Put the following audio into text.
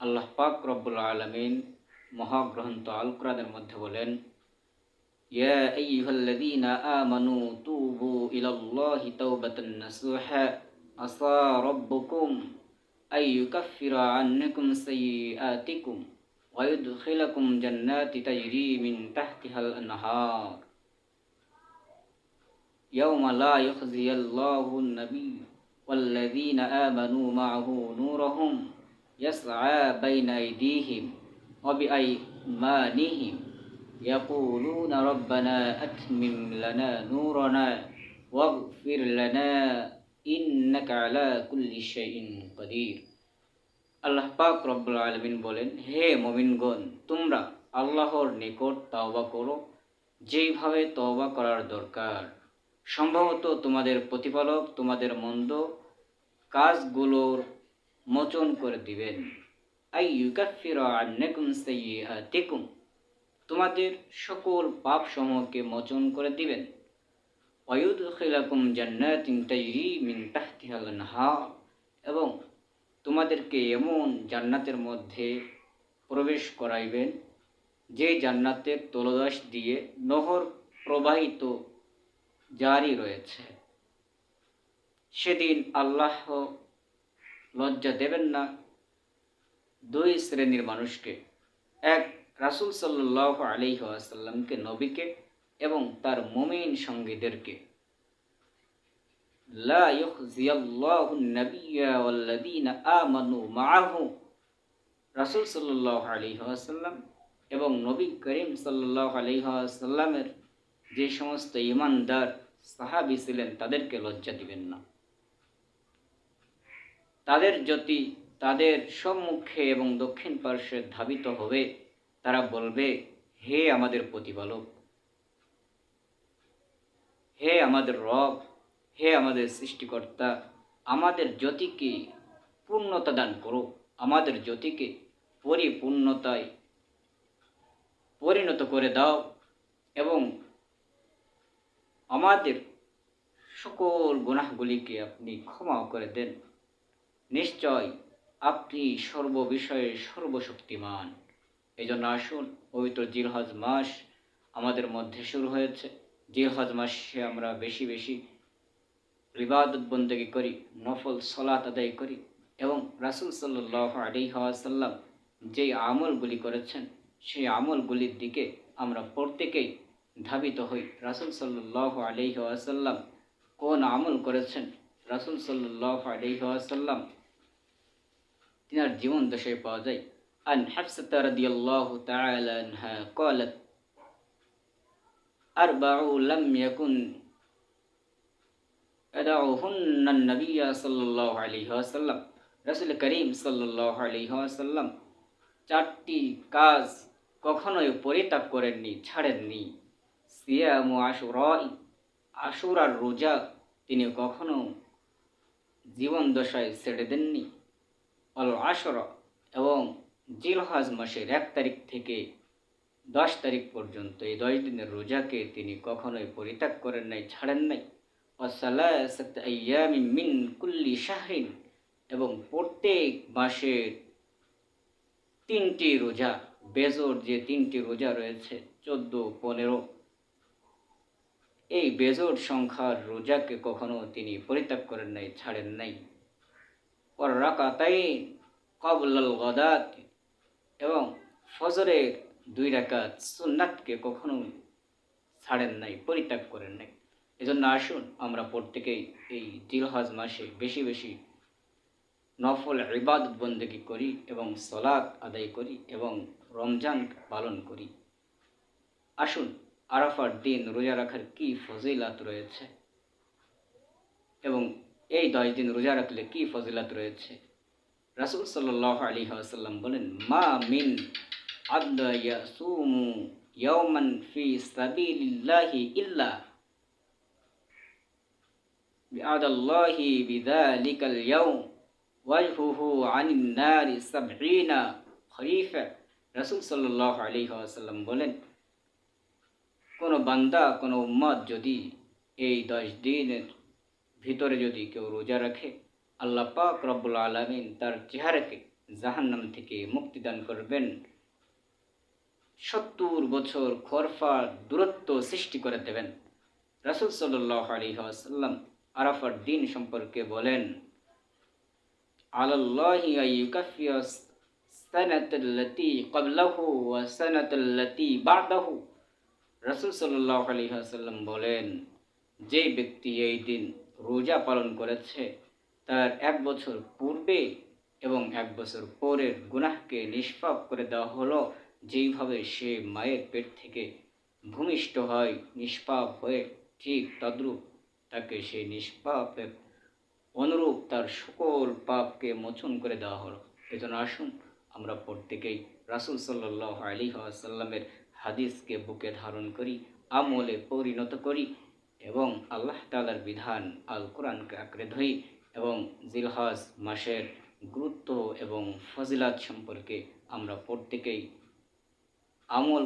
আল্লাহ পাক রব্বুল আলমিন মহাগ্রন্থ আল কোরআনের মধ্যে বলেন يا أيها الذين آمنوا توبوا إلى الله توبة نصوحا عسى ربكم أن يكفر عنكم سيئاتكم ويدخلكم جنات تجري من تحتها الأنهار يوم لا يخزي الله النبي والذين آمنوا معه نورهم يسعى بين أيديهم وبأيمانهم يقولون ربنا أتمم لنا نورنا واغفر لنا إنك على كل شيء قدير আল্লাহ পাক রব্বুল আলমিন বলেন হে মমিনগণ তোমরা আল্লাহর নিকট তওবা করো যেইভাবে তওবা করার দরকার সম্ভবত তোমাদের প্রতিপালক তোমাদের মন্দ কাজগুলোর মোচন করে দিবেন। আই তোমাদের সকল পাপ সমূহকে মোচন করে দিবেন। এবং তোমাদেরকে এমন জান্নাতের মধ্যে প্রবেশ করাইবেন, যে জান্নাতের তলদাস দিয়ে নহর প্রবাহিত জারি রয়েছে। সেদিন আল্লাহ লজ্জা দেবেন না। দুই শ্রেণির মানুষকে, এক রাসুল সাল্লাহ আলিহাসাল্লামকে নবীকে এবং তার মমিন সঙ্গীদেরকে। লা ইউখজিয়াল্লাহু নাবিয়্যা ওয়াল্লাযীনা আমানু রাসূল আলাইহি এবং নবী করিম সাল্লাল্লাহু আলাইহি ওয়াসাল্লামের যে সমস্ত ইমানদার সাহাবী ছিলেন, তাদেরকে লজ্জা দিবেন না। তাদের জ্যোতি তাদের সম্মুখে এবং দক্ষিণ পার্শ্বে ধাবিত হবে। তারা বলবে, হে আমাদের প্রতিপালক! হে আমাদের রব! হে আমাদের সৃষ্টিকর্তা! আমাদের জ্যোতিকে পূর্ণতা দান করো। আমাদের জ্যোতিকে পরিপূর্ণতায় পরিণত করে দাও এবং আমাদের সকল গুনাহগুলিকে আপনি ক্ষমা করে দেন। নিশ্চয় আপনি সর্ববিষয়ে সর্বশক্তিমান। এই জন্য আসুন, পবিত্র জিলহজ মাস আমাদের মধ্যে শুরু হয়েছে। জিলহজ মাসে আমরা বেশি বেশি ইবাদত বন্দেগি করি, নফল সলাত আদায় করি এবং রাসুল সাল্লাহ আলিহাসাল্লাম যেই আমলগুলি করেছেন, সেই আমলগুলির দিকে আমরা প্রত্যেকেই ধাবিত হই। রাসুল সাল্লাহ আলিহাসাল্লাম কোন আমল করেছেন? রাসুল সাল্লাহ আলিহাসাল্লাম তিনার জীবন দশায় পাওয়া যায় আন হাফসাত রাদিয়াল্লাহু তাআলা আনহা قالت أربع لم يكن يدعوهن النبي صلى الله عليه وسلم রাসূল করিম সাল্লাল্লাহু আলাইহি ওয়াসাল্লাম চারটি কাজ কখনোই পরিত্যাগ করেননি ছাড়েননি সিয়ামু আশুরাই আশুরার রোজা তিনি কখনো জীবন দশায় ছেড়ে দেননি অল আশর এবং জিলহাজ মাসের এক তারিখ থেকে দশ তারিখ পর্যন্ত এই দশ দিনের রোজাকে তিনি কখনোই পরিত্যাগ করেন নাই, ছাড়েন নাই। মিন কুল্লি শাহরিন এবং প্রত্যেক মাসের তিনটি রোজা, বেজোর যে তিনটি রোজা রয়েছে, চোদ্দ, পনেরো, এই বেজোর সংখ্যার রোজাকে কখনো তিনি পরিত্যাগ করেন নাই, ছাড়েন নাই। পর রাকাতাই কবলাল গদাত, এবং ফজরের দুই রাকাত সুন্নাতকে কখনো ছাড়েন নাই, পরিত্যাগ করেন নাই। এজন্য আসুন, আমরা প্রত্যেকেই এই দিলহাজ মাসে বেশি বেশি নফল ইবাদত বন্দেগি করি এবং সলাৎ আদায় করি এবং রমজান পালন করি। আসুন, আরাফার দিন রোজা রাখার কী ফজিলাত রয়েছে? এবং এই দশ দিন রোজা রাখলে কি ফজিলাত রয়েছে রাসুল সাল্লাহ আলী আসাল্লাম বলেন মা মিন আদা ইয়াসুমু ইয়াওমান ফি সাবিলিল্লাহি ইল্লা بعد الله بذلك اليوم وجهه عن النار سبعين خريفا রাসুল সাল্লাহ আলী আসাল্লাম বলেন কোনো বান্দা কোনো উম্মত যদি এই দশ দিনের ভিতরে যদি কেউ রোজা রাখে, আল্লাহ পাক রব্বুল আলমিন তার চেহারাকে জাহান্নাম থেকে মুক্তিদান করবেন। সত্তর বছর খরফা দূরত্ব সৃষ্টি করে দেবেন। রাসুল সাল্লাহ আসাল্লাম আরাফার দিন সম্পর্কে বলেন, আলাল্লাহি আইয়ুকাফিয়া সানাতাল্লাতি ক্বাবলাহু রাসূল বলেন, যে ব্যক্তি এই দিন রোজা পালন করেছে, তার এক বছর পূর্বে এবং এক বছর পরের গুনাহকে নিষ্পাপ করে দেওয়া হলো। যেইভাবে সে মায়ের পেট থেকে ভূমিষ্ঠ হয়, নিষ্পাপ হয়ে ঠিক তদ্রূপ তাকে সে নিষ্পাপের অনুরূপ তার সকল পাপকে মোচন করে দেওয়া হলো। এজন্য আসুন, আমরা প্রত্যেকেই রাসুল সাল্লাহ আলী আসাল্লামের হাদিসকে বুকে ধারণ করি, আমলে পরিণত করি। এবং আল্লাহ তালার বিধান আল কোরআনকে আঁকড়ে ধরি এবং জিলহাজ মাসের গুরুত্ব এবং ফজিলাত সম্পর্কে আমরা প্রত্যেকেই আমল